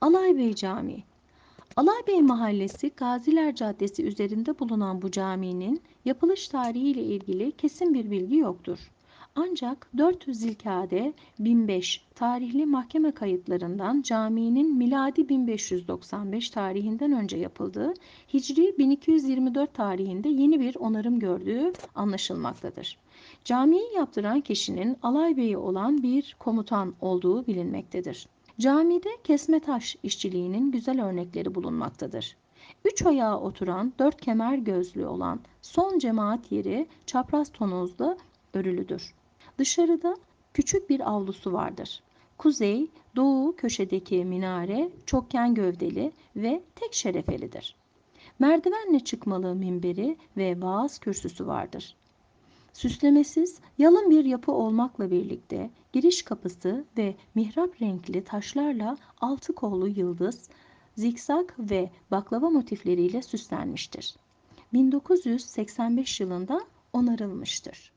Alaybey Camii Alaybey Mahallesi Gaziler Caddesi üzerinde bulunan bu caminin yapılış tarihi ile ilgili kesin bir bilgi yoktur. Ancak 400 Zilkade 1005 tarihli mahkeme kayıtlarından caminin miladi 1595 tarihinden önce yapıldığı, Hicri 1224 tarihinde yeni bir onarım gördüğü anlaşılmaktadır. Camiyi yaptıran kişinin Alaybeyi olan bir komutan olduğu bilinmektedir. Camide kesme taş işçiliğinin güzel örnekleri bulunmaktadır. Üç ayağa oturan dört kemer gözlü olan son cemaat yeri çapraz tonozda örülüdür. Dışarıda küçük bir avlusu vardır. Kuzey, doğu köşedeki minare çokgen gövdeli ve tek şerefelidir. Merdivenle çıkmalı minberi ve vaaz kürsüsü vardır. Süslemesiz, yalın bir yapı olmakla birlikte giriş kapısı ve mihrap renkli taşlarla altı kollu yıldız, zikzak ve baklava motifleriyle süslenmiştir. 1985 yılında onarılmıştır.